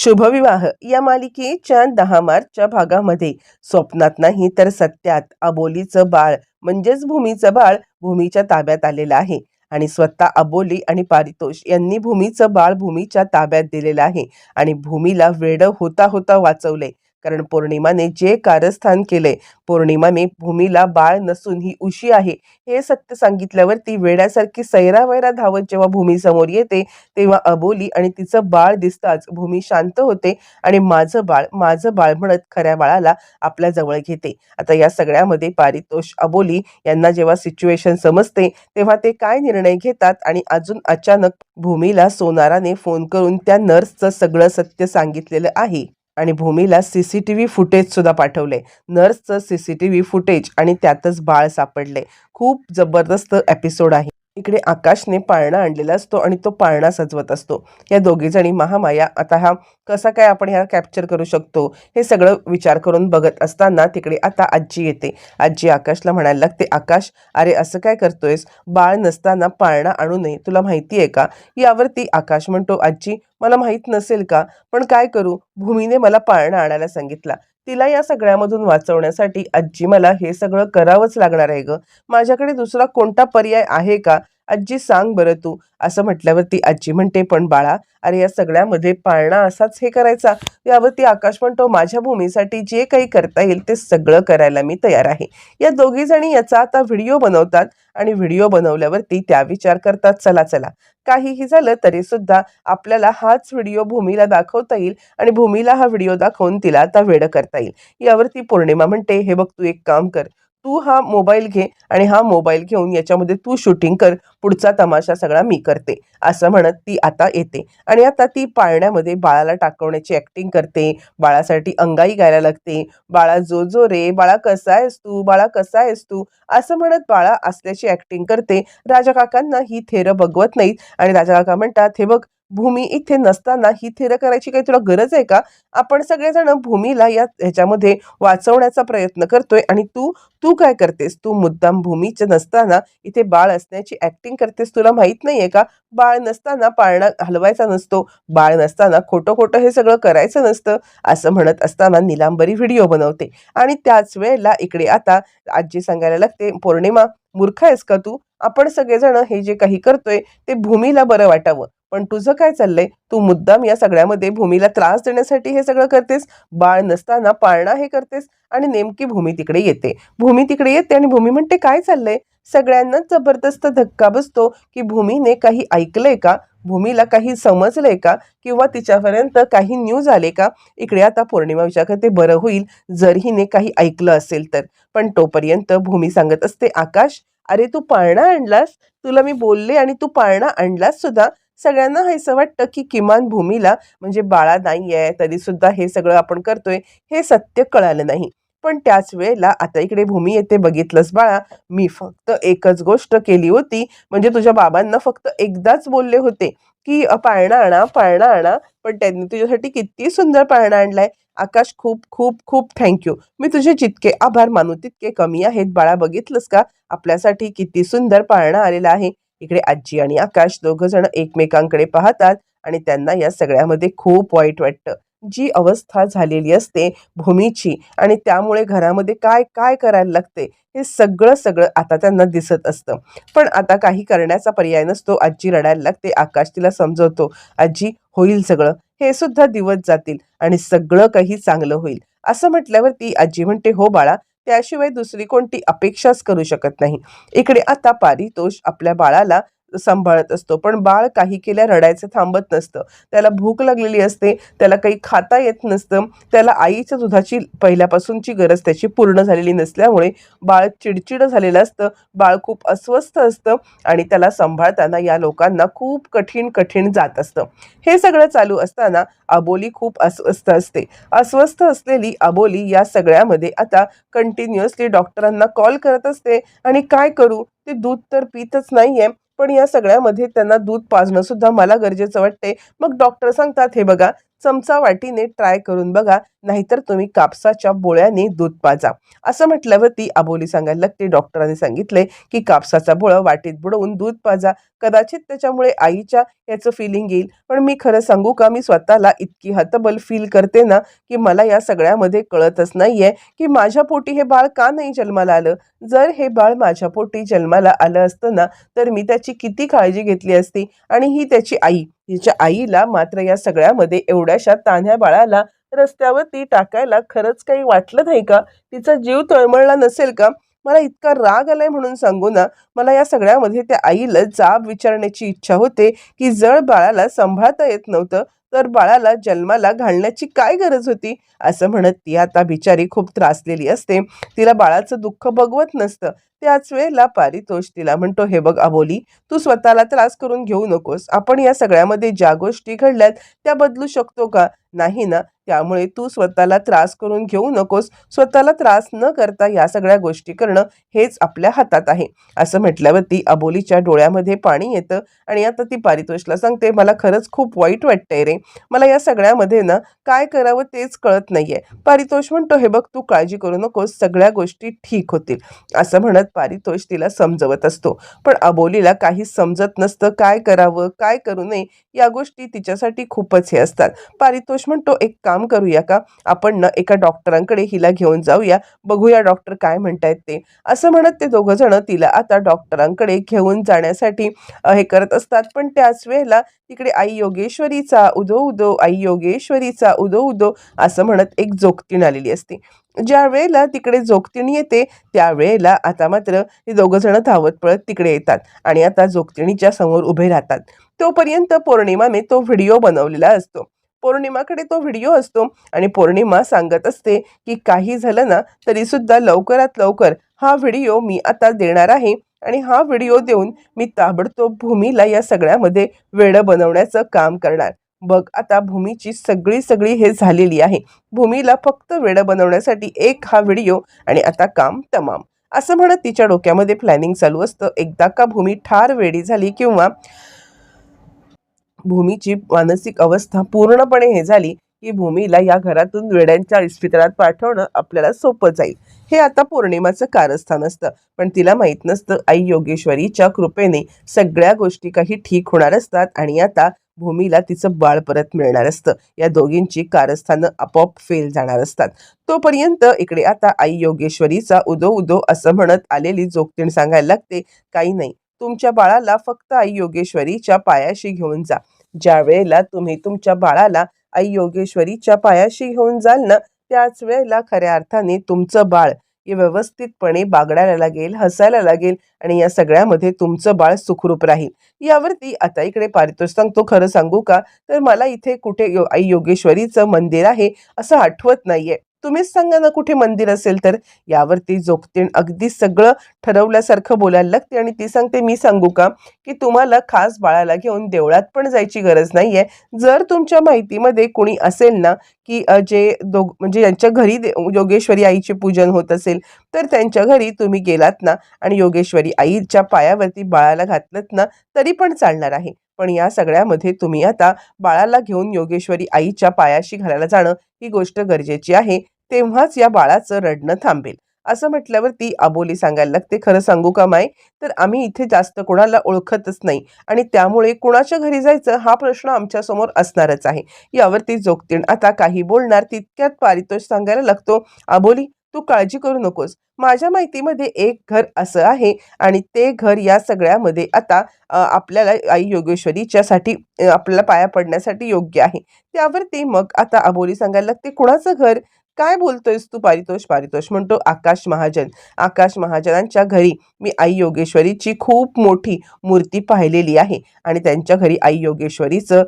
शुभविवाह. या मालिकेच्या दहा मार्चच्या भागामध्ये स्वप्नात नाही तर सत्यात अबोलीचं बाळ म्हणजेच भूमीचं बाळ भूमीच्या ताब्यात आलेलं आहे. आणि स्वतः अबोली आणि पारितोष यांनी भूमीचं बाळ भूमीच्या ताब्यात दिलेलं आहे. आणि भूमीला वेड होता होता वाचवले कारण पौर्णिमाने जे कारस्थान केले पौर्णिमाने भूमीला बाळ नसून ही उशी आहे. हे सत्य सांगितल्यावर ती वेड्यासारखी सैरावैरा धावत जेव्हा भूमीसमोर येते तेव्हा अबोली आणि तिचं बाळ दिसताच भूमी शांत होते आणि माझं बाळ माझं बाळ म्हणत खऱ्या बाळाला आपल्या जवळ घेते. आता या सगळ्यामध्ये पारितोष अबोली यांना जेव्हा सिच्युएशन समजते तेव्हा ते काय निर्णय घेतात आणि अजून अचानक भूमीला सोनाराने फोन करून त्या नर्सचं सगळं सत्य सांगितलेलं आहे. आणि भूमीला सी सी टी व्ही फुटेजसुद्धा पाठवले. नर्सचं C C T V footage आणि त्यातच बाळ सापडले. खूप जबरदस्त एपिसोड आहे. इकडे आकाशने पाळणा आणलेला असतो आणि तो पाळणा सजवत असतो. या दोघीजणी महामाया आता हा कसा काय आपण ह्या कॅप्चर करू शकतो? हे सगळं विचार करून बघत असताना तिकडे आता आजी येते. आजी आकाशला म्हणायला लागते आकाश अरे असं काय करतोयस? बाळ नसताना पाळणा आणू नये. तुला माहिती आहे का? यावरती आकाश म्हणतो आजी मला माहीत नसेल का? पण काय करू? भूमीने मला पाळणा आणायला सांगितला. तिला या सगळ्यामधून वाचवण्यासाठी आजी मला हे सगळं करावंच लागणार आहे ग. माझ्याकडे दुसरा कोणता पर्याय आहे का? आजी सांग बरं तू. असं म्हटल्यावरती आजी म्हणते पण बाळा अरे या सगळ्यामध्ये पाळणा असाच हे करायचा. यावरती आकाश म्हणतो माझ्या भूमीसाठी जे काही करता येईल ते सगळं करायला मी तयार आहे. या दोघी जणी याचा आता व्हिडिओ बनवतात आणि व्हिडिओ बनवल्यावरती त्या विचार करतात चला चला. काहीही झालं तरी सुद्धा आपल्याला हाच व्हिडिओ भूमीला दाखवता येईल आणि भूमीला हा व्हिडिओ दाखवून तिला आता वेड करता येईल. यावरती पौर्णिमा म्हणते हे बघ तू एक काम कर. तू हा मोबाईल घे आणि हा मोबाईल घेऊन याच्यामध्ये तू शूटिंग कर. पुढचा तमाशा सगळा मी करते. असं म्हणत ती आता येते. आणि आता ती पाळण्यामध्ये बाळाला टाकवण्याची ॲक्टिंग करते. बाळासाठी अंगाई गायला लागते. बाळा जो जो रे बाळा कसा आहेस तू? बाळा कसा आहेस तू? असं म्हणत बाळा असल्याची ॲक्टिंग करते. राजा काकांना ही थेरं बघवत नाहीत. आणि राजा काका म्हणतात हे बघ भूमी इथे नसताना ही थिर करायची काही तुला गरज आहे का? आपण सगळेजण भूमीला या ह्याच्यामध्ये वाचवण्याचा प्रयत्न करतोय आणि तू तू काय करतेस? तू मुद्दाम भूमीचं नसताना इथे बाळ असण्याची ऍक्टिंग करतेस तुला माहीत नाहीये का? बाळ नसताना पाळणा हलवायचा नसतो. बाळ नसताना खोटं खोटं हे सगळं करायचं नसतं. असं म्हणत असताना निलांबरी व्हिडिओ बनवते. आणि त्याच वेळेला इकडे आता आजी सांगायला लागते पौर्णिमा मूर्ख आहेस का तू? आपण सगळेजण हे जे काही करतोय ते भूमीला बरं वाटावं. पण तुझं काय चाललंय? तू मुद्दाम या सगळ्यामध्ये भूमीला त्रास देण्यासाठी हे सगळं करतेस? बाळ नसताना पाळणा हे करतेस? आणि नेमकी भूमी तिकडे येते. भूमी तिकडे येते आणि भूमी म्हणते काय चाललंय? सगळ्यांनाच जबरदस्त धक्का बसतो की भूमीने काही ऐकलंय का? भूमीला काही समजलंय का? किंवा तिच्यापर्यंत काही न्यूज आले का? इकडे आता पौर्णिमा विचार करते बरं होईल जर हिने काही ऐकलं असेल तर. पण तोपर्यंत भूमी सांगत असते आकाश अरे तू पाळणा आणलास? तुला मी बोलले आणि तू पाळणा आणलास सुद्धा? सगळ्यांना हे असं वाटतं की किमान भूमीला म्हणजे बाळा नाही आहे तरी सुद्धा हे सगळं आपण करतोय हे सत्य कळालं नाही. पण त्याच वेळेला आता इकडे भूमी येते बघितलंस बाळा मी फक्त एकच गोष्ट केली होती म्हणजे तुझ्या बाबांना फक्त एकदाच बोलले होते की पाळणा आणा पाळणा आणा पण त्यांनी तुझ्यासाठी किती सुंदर पाळणा आणलाय. आकाश खूप खूप खूप थँक्यू मी तुझे जितके आभार मानू तितके कमी आहेत. बाळा बघितलंस का? आपल्यासाठी किती सुंदर पाळणा आलेला आहे. इकडे आजी आणि आकाश दोघ जण एकमेकांकडे पाहतात आणि त्यांना या सगळ्यामध्ये खूप वाईट वाटतं. जी अवस्था झालेली असते भूमीची आणि त्यामुळे घरामध्ये काय काय करायला लागते हे सगळं सगळं आता त्यांना दिसत असतं. पण आता काही करण्याचा पर्याय नसतो. आजी रडायला लागते. आकाश तिला समजवतो आजी होईल सगळं. हे सुद्धा दिवस जातील आणि सगळं काही चांगलं होईल. असं म्हटल्यावरती आजी म्हणते हो बाळा त्याशिवाय दुसरी कोणती अपेक्षाच करू शकत नाही. इकडे आता पारितोष आपल्या बाळाला सांभाळत असतो. पण बाळ काही केल्या रडायचं थांबत नसतं. त्याला भूक लागलेली असते त्याला काही खाता येत नसतं त्याला आईच्या दुधाची पहिल्यापासूनची गरज त्याची पूर्ण झालेली नसल्यामुळे बाळ चिडचिड झालेलं असतं बाळ खूप अस्वस्थ असतं आणि त्याला सांभाळताना या लोकांना खूप कठीण कठीण जात असतं. हे सगळं चालू असताना अबोली खूप अस्वस्थ असते. अस्वस्थ असलेली अबोली या सगळ्यामध्ये आता कंटिन्युअसली डॉक्टरांना कॉल करत असते आणि काय करू? ते दूध तर पितच नाहीये. पण या सगळ्यामध्ये त्यांना दूध पाजणं सुद्धा मला गरजेचं वाटते मग डॉक्टर सांगतात हे बघा चमचा वाटीने ट्राय करून बघा नाहीतर तुम्ही कापसाच्या बोळ्याने दूध पाजा. असं म्हटल्यावरती अबोली सांगायला लागते. डॉक्टरांनी सांगितले की कापसाचा बोळा वाटीत बुडवून दूध पाजा. कदाचित त्याच्यामुळे आईच्या याचं फिलिंग येईल. पण मी खरं सांगू का? मी स्वतःला इतकी हतबल फील करते ना की मला या सगळ्यामध्ये कळतच नाहीये की माझ्या पोटी हे बाळ का नाही जन्माला आलं? जर हे बाळ माझ्या पोटी जन्माला आलं असतं ना तर मी त्याची किती काळजी घेतली असती? आणि ही त्याची आई. तिच्या आईला मात्र या सगळ्यामध्ये एवढ्याशा तान्ह्या बाळाला रस्त्यावरती टाकायला खरंच काही वाटलं नाही का? तिचा जीव तळमळला नसेल का? मला इतका राग आलाय म्हणून सांगू ना. मला या सगळ्यामध्ये त्या आईला जाब विचारण्याची इच्छा होते की जळ बाळाला सांभाळता येत नव्हतं तर बाळाला जन्माला घालण्याची काय गरज होती? असं म्हणत ती आता बिचारी खूप त्रासलेली असते. तिला बाळाचं दुःख बघवत नसतं. त्याच वेळेला पारितोष तिला म्हणतो हे बघ अबोली तू स्वतःला त्रास करून घेऊ नकोस. आपण या सगळ्यामध्ये ज्या गोष्टी घडल्यात त्या बदलू शकतो का? नाही ना त्यामुळे तू स्वतःला त्रास करून घेऊ नकोस. स्वतःला त्रास न करता या सगळ्या गोष्टी करणं हेच आपल्या हातात आहे. असं म्हटल्यावरती अबोलीच्या डोळ्यामध्ये पाणी येतं आणि आता ती पारितोषला सांगते मला खरंच खूप वाईट वाटतंय रे. मला या सगळ्यामध्ये ना काय करावं तेच कळत नाहीये. पारितोष म्हणतो हे बघ तू काळजी करू नकोस. सगळ्या गोष्टी ठीक होतील. असं म्हणत पारितोष तिला समजवत असतो. पण अबोलीला काही समजत नसतं काय करावं काय करू नये या गोष्टी तिच्यासाठी खूपच हे असतात. पारितोष म्हणतो एक काम करूया का? आपण ना एका डॉक्टरांकडे हिला घेऊन जाऊया. बघूया डॉक्टर काय म्हणतायत ते. असं म्हणत ते दोघं जण तिला आता डॉक्टरांकडे घेऊन जाण्यासाठी हे करत असतात. पण त्याच वेळेला तिकडे आई योगेश्वरीचा उदो उदो आई योगेश्वरीचा उदो उदो असं म्हणत एक जोगतीण आलेली असते. ज्या वेळेला तिकडे जोगतीण येते त्यावेळेला आता मात्र हे दोघंजण धावत पळत तिकडे येतात आणि आता जोगतिणीच्या समोर उभे राहतात. तोपर्यंत पौर्णिमाने तो व्हिडिओ बनवलेला असतो. पौर्णिमाकडे तो व्हिडिओ असतो आणि पौर्णिमा सांगत असते की काही झालं ना तरी सुद्धा लवकरात लवकर हा व्हिडिओ मी आता देणार आहे. आणि हा व्हिडिओ देऊन मी ताबडतोब भूमीला या सगळ्यामध्ये वेळ बनवण्याचं काम करणार. बघ आता भूमीची सगळी सगळी हे झालेली आहे. भूमीला फक्त वेडं बनवण्यासाठी एक हा व्हिडिओ आणि आता काम तमाम. असं म्हणत तिच्या डोक्यामध्ये प्लॅनिंग चालू असतं. एकदा का भूमी ठार वेडी झाली किंवा भूमीची मानसिक अवस्था पूर्णपणे हे झाली की भूमीला या घरातून वेड्यांच्या इस्पितळात पाठवणं आपल्याला सोपं जाईल. हे आता पौर्णिमाचं कारस्थान असतं. पण तिला माहीत नसतं आई योगेश्वरीच्या कृपेने सगळ्या गोष्टी काही ठीक होणार असतात आणि आता भूमीला तिचं बाळ परत मिळणार असतं. या दोघींची कारस्थानं आपोआप फेल जाणार असतात. तोपर्यंत इकडे आता आई योगेश्वरीचा उदो उदो असं म्हणत आलेली जोगतीण सांगायला लागते काही नाही. तुमच्या बाळाला फक्त आई योगेश्वरीच्या पायाशी घेऊन जा. ज्या वेळेला तुम्ही तुमच्या बाळाला आई योगेश्वरीच्या पायाशी घेऊन जाल ना त्याच वेळेला खऱ्या अर्थाने तुमचं बाळ हे व्यवस्थितपणे बागडायला लागेल हसायला लागेल आणि या सगळ्यामध्ये तुमचं बाळ सुखरूप राहील. यावरती आता इकडे पारितोष सांगतो खरं सांगू का? तर मला इथे कुठे यो आई योगेश्वरीचं मंदिर आहे असं आठवत नाहीये. तुम्हीच सांगा ना कुठे मंदिर असेल तर? यावरती जोगतीण अगदी सगळं ठरवल्यासारखं बोलायला लागते आणि ती सांगते मी सांगू का की तुम्हाला खास बाळाला घेऊन देवळात पण जायची गरज नाही आहे जर तुमच्या माहितीमध्ये कुणी असेल ना की जे दोघ म्हणजे यांच्या घरी योगेश्वरी आईचे पूजन होत असेल तर त्यांच्या घरी तुम्ही गेलात ना आणि योगेश्वरी आईच्या पायावरती बाळाला घातलत ना तरी पण चालणार आहे. पण या सगळ्यामध्ये तुम्ही आता बाळाला घेऊन योगेश्वरी आईच्या पायाशी घालायला जाणं ही गोष्ट गरजेची आहे. तेव्हाच या बाळाचं रडणं थांबेल. असं म्हटल्यावरती अबोली सांगायला लागते खरं सांगू का माय? तर आम्ही इथे जास्त कोणाला ओळखतच नाही आणि त्यामुळे कुणाच्या घरी जायचं हा प्रश्न आमच्यासमोर असणारच आहे. यावरती जोगतीण आता काही बोलणार तितक्यात पारितोष सांगायला लागतो अबोली तू काळजी करू नकोस. माझ्या माहितीमध्ये एक घर असं आहे आणि ते घर या सगळ्यामध्ये आता आपल्याला आई योगेश्वरीच्यासाठी आपल्याला पाया पडण्यासाठी योग्य आहे. त्यावरती मग आता अबोली सांगायला लागते कुणाचं घर? काय बोलतोयस तू पारितोष पारितोष? म्हणतो आकाश महाजन. आकाश महाजनांच्या घरी मी आई योगेश्वरीची खूप मोठी मूर्ती पाहिलेली आहे आणि त्यांच्या घरी आई योगेश्वरीचं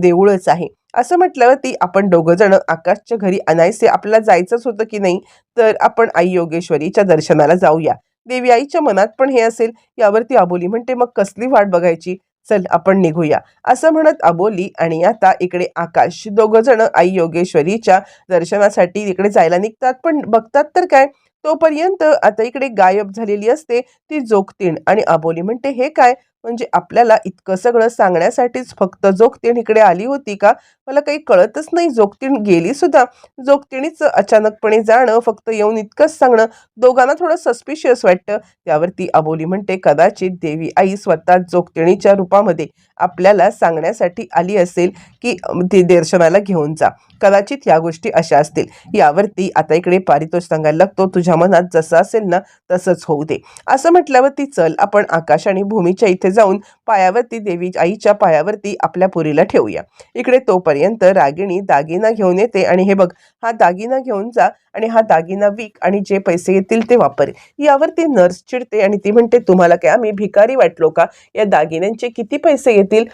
देऊळच आहे. असं म्हटल्यावरती आपण दोघं जण आकाशच्या घरी अनायसे आपल्याला जायचंच होतं की नाही तर आपण आई योगेश्वरीच्या दर्शनाला जाऊया. देवी आईच्या मनात पण हे असेल यावरती अबोली म्हणते मग कसली वाट बघायची? चल आपण निघूया. असं म्हणत अबोली आणि आता इकडे आकाश दोघं जण आई योगेश्वरीच्या दर्शनासाठी इकडे जायला निघतात. पण बघतात तर काय? तोपर्यंत आता इकडे गायब झालेली असते ती जोगतीण आणि अबोली म्हणते हे काय? म्हणजे आपल्याला इतकं सगळं सांगण्यासाठीच फक्त जोगतीण इकडे आली होती का? मला काही कळतच नाही. जोगतीण गेली सुद्धा. जोगतीणीच अचानकपणे जाणं फक्त येऊन इतकंच सांगणं दोघांना थोडं सस्पिशियस वाटतं. त्यावरती अबोली म्हणते कदाचित देवी आई स्वतः जोगतिणीच्या रूपामध्ये आपल्याला सांगण्यासाठी आली असेल की ती ते दर्शनाला घेऊन जा. कदाचित या गोष्टी अशा असतील. यावरती आता इकडे पारितोष सांगायला लागतो. तुझ्या मनात जसं असेल ना तसंच होऊ दे. असं म्हटल्यावरती चल आपण आकाश आणि भूमीच्या इथे जाऊन पायावरती देवी आईच्या पायावरती आपल्या पुरीला ठेवूया. इकडे तोपर्यंत रागिणी दागिना घेऊन येते आणि हे बघ हा दागिना घेऊन जा आणि हा दागिना विक आणि जे पैसे येतील ते वापर. यावरती नर्स चिडते आणि ती म्हणते तुम्हाला काय आम्ही भिकारी वाटलो का? या दागिन्यांचे किती पैसे येतील?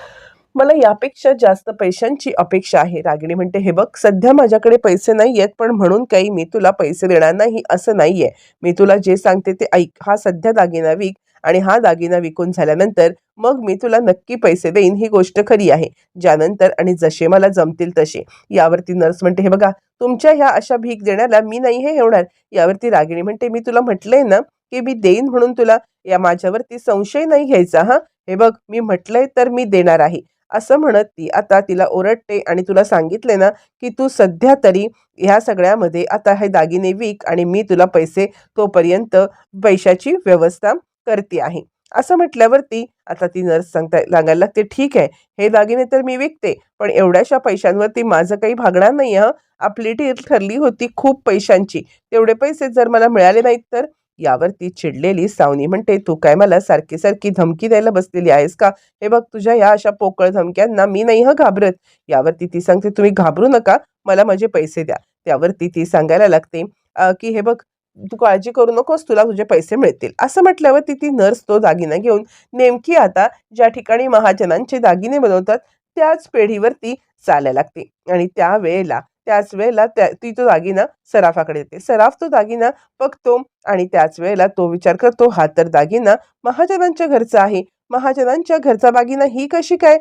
मला यापेक्षा जास्त पैशांची अपेक्षा आहे. रागिणी म्हणते हे बघ सध्या माझ्याकडे पैसे नाही आहेत पण म्हणून काही मी तुला पैसे देणार नाही असं नाही आहे मी तुला जे सांगते ते ऐक. हा सध्या दागिना विक आणि हा दागिना विकून झाल्यानंतर मग मी तुला नक्की पैसे देईन ही गोष्ट खरी आहे. ज्यानंतर आणि जसे मला जमतील तसे. यावरती नर्स म्हणते हे बघा तुमच्या ह्या अशा भीक देण्याला मी नाही हे होणार यावरती रागिणी म्हणते मी तुला म्हटलंय ना की मी देईन म्हणून तुला या माझ्यावरती संशय नाही घ्यायचा हा? हे बघ मी म्हटलंय तर मी देणार आहे. असं म्हणत ती आता तिला ओरडते आणि तुला सांगितले ना की तू सध्या तरी ह्या सगळ्यामध्ये आता हे दागिने विक आणि मी तुला पैसे तोपर्यंत पैशाची व्यवस्था करते आहे. असं म्हटल्यावरती आता ती नर्स सांगता लागायला लागते ठीक आहे हे दागिने तर मी विकते पण एवढ्याशा पैशांवरती माझं काही भागणार नाही हं. आपली टीर ठरली होती खूप पैशांची तेवढे पैसे जर मला मिळाले नाहीत तर? यावरती चिडलेली सावनी म्हणते तू काय मला सारखी सारखी धमकी द्यायला बसलेली आहेस का? हे बघ तुझ्या या अशा पोकळ धमक्यांना मी नाही हं घाबरत. यावरती ती सांगते तुम्ही घाबरू नका मला माझे पैसे द्या. त्यावरती ती सांगायला लागते की हे बघ तू काळजी करू नकोस तुला तुझे पैसे मिळतील. असं म्हटल्यावर ती नर्स तो दागिना घेऊन नेमकी आता ज्या ठिकाणी महाजनांचे दागिने बनवतात त्याच पेढीवरती चालायला लागते. आणि त्यावेळेला त्याच वेळेला त्या ती तो दागिना सराफाकडे येते. सराफ तो दागिना बघतो आणि त्याच वेळेला तो विचार करतो हा तर दागिना महाजनांच्या घरचा आहे. महाजनांच्या घरचा दागिना ही कशी काय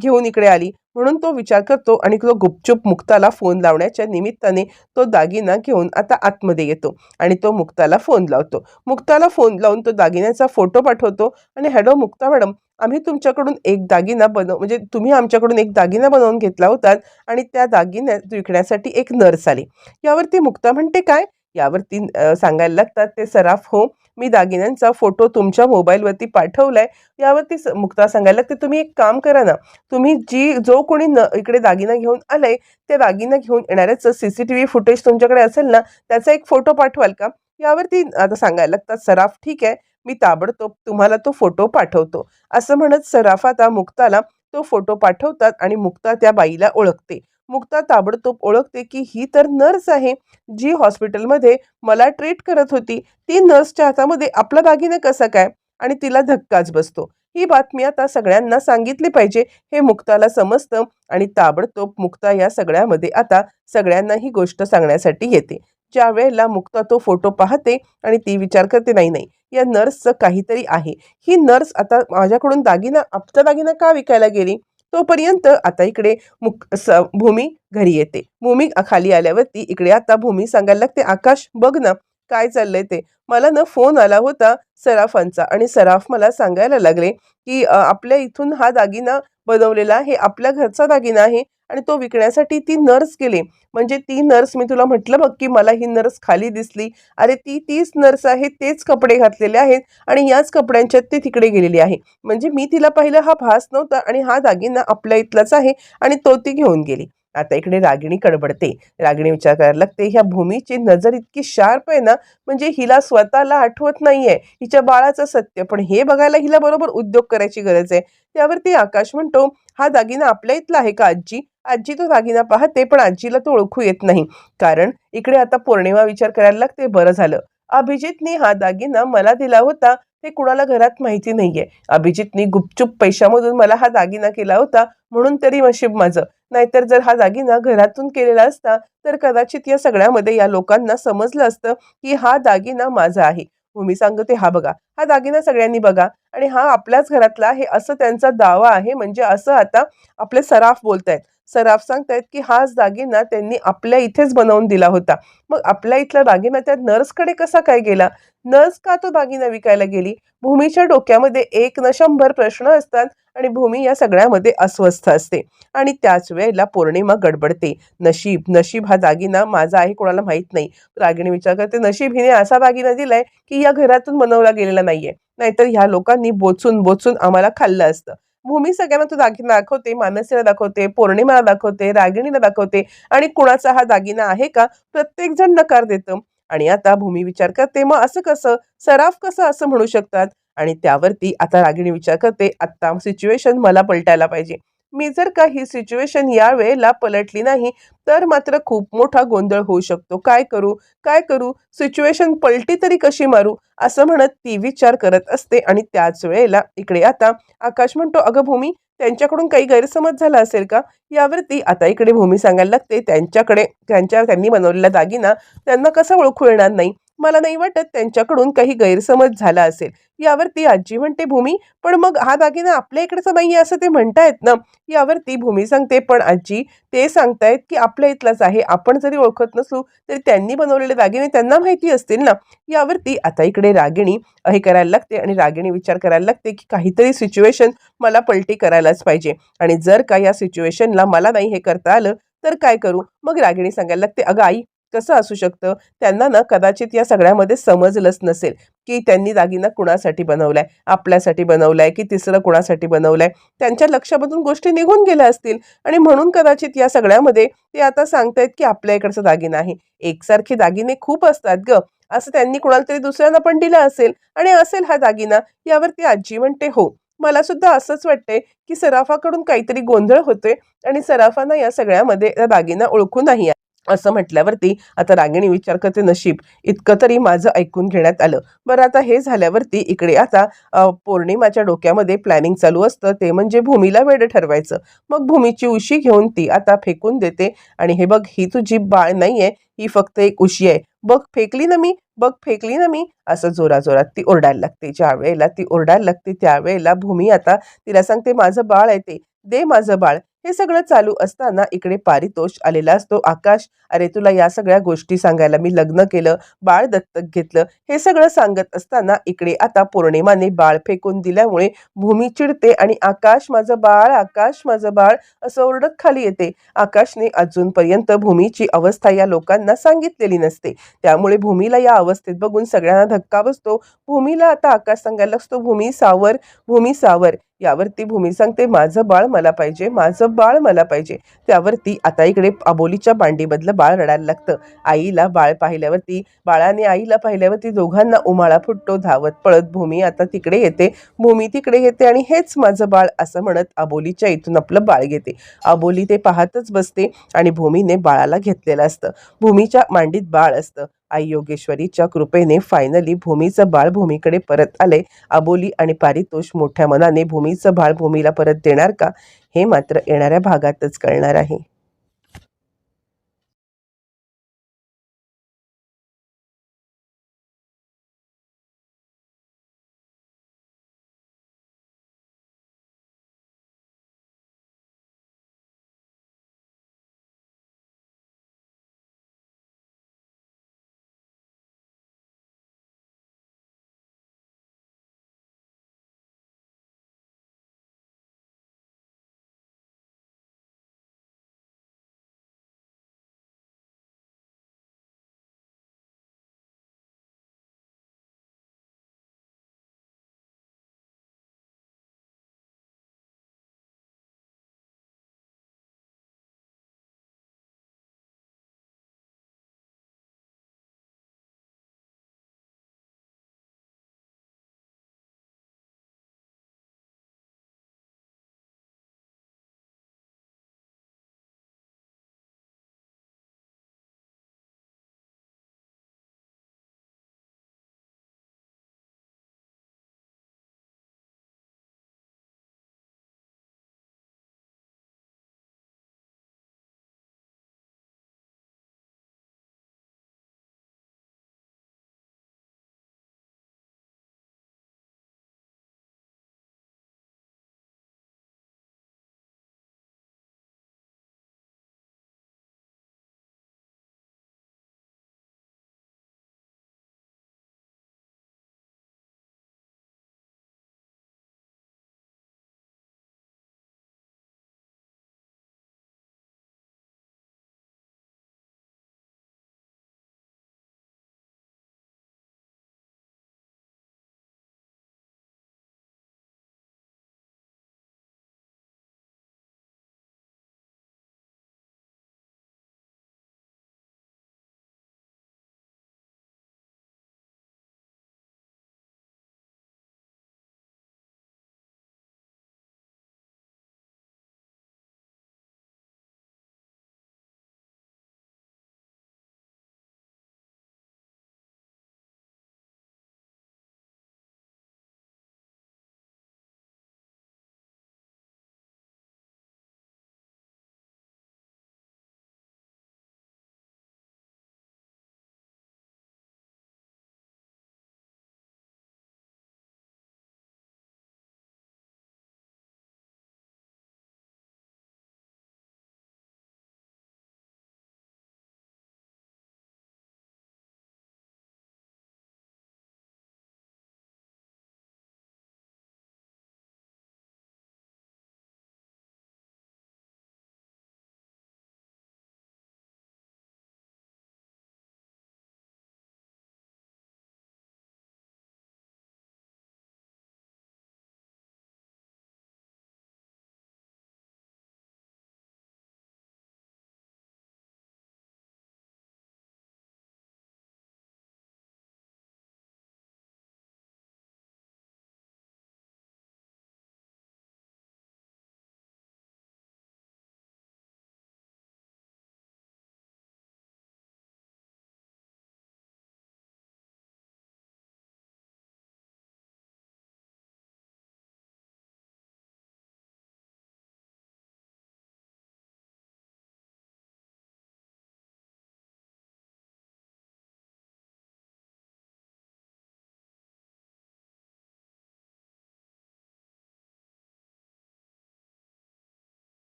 घेऊन इकडे आली? म्हणून तो विचार करतो आणि तो गुपचूप मुक्ताला फोन लावण्याच्या निमित्ताने तो दागिना घेऊन आता आतमध्ये येतो आणि तो मुक्ताला फोन लावतो. मुक्ताला फोन लावून तो दागिन्याचा फोटो पाठवतो आणि हॅलो मुक्ता मॅडम आम्ही तुमच्याकडून एक दागिना बनव म्हणजे तुम्ही आमच्याकडून एक दागिना बनवून घेतला होता आणि त्या दागिन्या विकण्यासाठी एक नर्स आली. यावरती मुक्ता म्हणते काय? यावरती सांगायला लागतात ते सराफ हो मी दागिन्यांचा फोटो तुमच्या मोबाईलवरती पाठवलाय. यावरती स- मुक्ता सांगायला लागते तुम्ही एक काम करा ना तुम्ही जी जो कोणी न इकडे दागिना घेऊन आलाय त्या दागिना घेऊन येणाऱ्याचं C C T V footage तुमच्याकडे असेल ना त्याचा एक फोटो पाठवाल का? यावरती आता सांगायला लागतात सराफ ठीक आहे मी ताबडतोब तुम्हाला तो फोटो पाठवतो. असं म्हणत सराफ आता मुक्ताला तो फोटो पाठवतात आणि मुक्ता त्या बाईला ओळखते. मुक्ता ताबडतोब ओळखते की ही तर नर्स आहे जी हॉस्पिटलमध्ये मला ट्रीट करत होती. ती नर्सच्या हातामध्ये आपला दागिना कसा काय? आणि तिला धक्काच बसतो. ही बातमी आता सगळ्यांना सांगितली पाहिजे हे मुक्ताला समजतं आणि ताबडतोब मुक्ता या सगळ्यामध्ये आता सगळ्यांना ही गोष्ट सांगण्यासाठी येते. ज्या वेळेला मुक्ता तो फोटो पाहते आणि ती विचार करते नाही नाही या नर्सचं काहीतरी आहे. ही नर्स आता माझ्याकडून दागिना आपचा दागिना का विकायला गेली? तोपर्यंत आता इकडे मुक स भूमी घरी येते. भूमी खाली आल्यावरती इकडे आता भूमी सांगायला लागते आकाश बघ ना काय चाललंय ते. मला ना फोन आला होता सराफांचा आणि सराफ मला सांगायला लागले की आपल्या इथून हा दागिना बनवलेला आहे आपल्या घरचा दागिना आहे आणि तो विकण्यासाठी ती नर्स गेली म्हणजे ती नर्स मी तुला म्हटलं बघ की मला ही नर्स खाली दिसली. अरे ती तीच नर्स आहे तेच कपडे घातलेले आहेत आणि याच कपड्यांच्यात ती तिकडे गेलेली आहे. म्हणजे मी तिला पाहिलं हा भास नव्हता आणि हा दागिना आपल्या इथलाच आहे आणि तो ती घेऊन गेली. आता इकडे रागिणी कडबडते. रागिणी विचार करायला लागते ह्या भूमीची नजर इतकी शार्प आहे ना म्हणजे हिला स्वतःला आठवत नाहीये. हिच्या बाळाचं सत्य. पण हे बघायला हिला बरोबर उद्योग करायची गरज आहे. त्यावरती आकाश म्हणतो हा दागिना आपल्या इथला आहे का आजी? आजी तो दागिना पाहते पण आजीला तो ओळखू येत नाही. कारण इकडे आता पौर्णिमा विचार करायला लागते बरं झालं. अभिजितने हा दागिना मला दिला होता हे कुणाला घरात माहिती नाहीये. अभिजितने गुपचूप पैशामधून मला हा दागिना केला होता म्हणून तरी नशीब माझं. नाहीतर जर हा दागिना घरातून केलेला असता तर कदाचित या सगळ्यामध्ये या लोकांना समजलं असतं की हा दागिना माझा आहे. भूमी सांगते हा बघा हा दागिना सगळ्यांनी बघा आणि हा आपल्याच घरातला आहे असं त्यांचा दावा आहे. म्हणजे असं आता आपले सराफ बोलतायत. सराफ सांगतायत की हाच दागिना त्यांनी आपल्या इथेच बनवून दिला होता. मग आपल्या इथला दागिना त्या नर्सकडे कसा काय गेला? नर्स का तो दागिना विकायला गेली? भूमीच्या डोक्यामध्ये एक न शंभर प्रश्न असतात आणि भूमी या सगळ्यामध्ये अस्वस्थ असते. आणि त्याच वेळेला पौर्णिमा गडबडते. नशीब नशीब हा दागिना माझा आहे कोणाला माहीत नाही. रागिणी विचार करते नशीब हिने असा दागिना दिलाय की या घरातून बनवला गेलेला नाहीये. नाहीतर ह्या लोकांनी बोचून बोचून आम्हाला खाल्लं असतं. भूमी सगळ्यांना तो दागिना दाखवते मानसीला दाखवते पौर्णिमाला दाखवते रागिणीला दाखवते आणि कुणाचा हा दागिना आहे का प्रत्येक जण नकार देतं. आणि आता भूमी विचार करते मग असं कसं? सराफ कसं असं म्हणू शकतात? आणि त्यावरती आता रागिणी विचार करते आत्ता सिच्युएशन मला पलटायला पाहिजे. मी जर का ही सिच्युएशन या वेळेला पलटली नाही तर मात्र खूप मोठा गोंधळ होऊ शकतो. काय करू? काय करू? सिच्युएशन पलटी तरी कशी मारू? असं म्हणत ती विचार करत असते आणि त्याच वेळेला इकडे आता आकाश म्हणतो अगं भूमी त्यांच्याकडून काही गैरसमज झाला असेल का? यावरती आता इकडे भूमी सांगायला लागते. त्यांच्याकडे त्यांच्या त्यांनी बनवलेला दागिना त्यांना कसा ओळखू येणार नाही? मला नाही वाटत त्यांच्याकडून काही गैरसमज झाला असेल. यावरती आजी म्हणते भूमी पण मग हा दागिना आपल्या इकडचा नाहीये असं ते म्हणतायत ना? यावरती भूमी सांगते पण आजी ते सांगतायत की आपल्या इथलाच आहे. आपण जरी ओळखत नसू तरी त्यांनी बनवलेले दागिने त्यांना माहिती असतील ना? यावरती आता इकडे रागिणी हे करायला लागते आणि रागिणी विचार करायला लागते की काहीतरी सिच्युएशन मला पलटी करायलाच पाहिजे. आणि जर का या सिच्युएशनला मला नाही हे करता आलं तर काय करू? मग रागिणी सांगायला लागते अगं आई कसं असू शकतं? त्यांना ना कदाचित या सगळ्यामध्ये समजलंच नसेल की त्यांनी दागिना कुणासाठी बनवलाय आपल्यासाठी बनवलाय की तिसरं कुणासाठी बनवलाय. त्यांच्या लक्षामधून गोष्टी निघून गेल्या असतील आणि म्हणून कदाचित या सगळ्यामध्ये ते आता सांगतायत की आपल्या इकडचा दागिना आहे. एकसारखे दागिने खूप असतात ग. असं त्यांनी कुणाला तरी दुसऱ्यांना पण दिला असेल आणि असेल हा दागिना यावरती आजी म्हणते हो मला सुद्धा असंच वाटतंय की सराफाकडून काहीतरी गोंधळ होतोय आणि सराफांना या सगळ्यामध्ये या दागिना ओळखू नाही असं म्हटल्यावरती आता रागिणी विचार करते नशीब इतकं तरी माझं ऐकून घेण्यात आलं. बरं आता हे झाल्यावरती इकडे आता पौर्णिमाच्या डोक्यामध्ये प्लॅनिंग चालू असतं ते म्हणजे भूमीला वेळ ठरवायचं. मग भूमीची उशी घेऊन ती आता फेकून देते. आणि हे बघ ही तुझी बाळ नाहीये ही फक्त एक उशी आहे. बघ फेकली ना मी बघ फेकली ना मी. असं जोराजोरात ती ओरडायला लागते. ज्या वेळेला ती ओरडायला लागते त्यावेळेला भूमी आता तिला सांगते माझं बाळ आहे ते. दे माझं बाळ. हे सगळं चालू असताना इकडे पारितोष आलेला असतो. आकाश अरे तुला या सगळ्या गोष्टी सांगायला मी लग्न केलं बाळ दत्तक घेतलं. हे सगळं सांगत असताना इकडे आता पौर्णिमाने बाळ फेकून दिल्यामुळे भूमी चिडते आणि आकाश माझं बाळ आकाश माझं बाळ. असं ओरडत खाली येते. आकाशने अजूनपर्यंत भूमीची अवस्था या लोकांना सांगितलेली नसते. त्यामुळे भूमीला या अवस्थेत बघून सगळ्यांना धक्का बसतो. भूमीला आता आकाश सांगायला लागतो भूमी सावर भूमी सावर. यावरती भूमी सांगते माझं बाळ मला पाहिजे माझं बाळ मला पाहिजे. त्यावरती आता इकडे आबोलीच्या मांडीमधलं बाळ रडायला लागतं. आईला बाळ पाहिल्यावरती बाळाने आईला पाहिल्यावरती दोघांना उमाळा फुटतो धावत पळत भूमी आता तिकडे येते. भूमी तिकडे येते आणि हेच माझं बाळ असं म्हणत आबोलीच्या इथून आपलं बाळ घेते. आबोली ते पाहतच बसते आणि भूमीने बाळाला घेतलेलं असतं. भूमीच्या मांडीत बाळ असतं. आई योगेश्वरीच्या कृपेने फायनली भूमीचं बाळ भूमीकडे परत आले. अबोली आणि पारितोष मोठ्या मनाने भूमीचं बाळ भूमीला परत देणार का? हे मात्र येणाऱ्या भागातच कळणार आहे.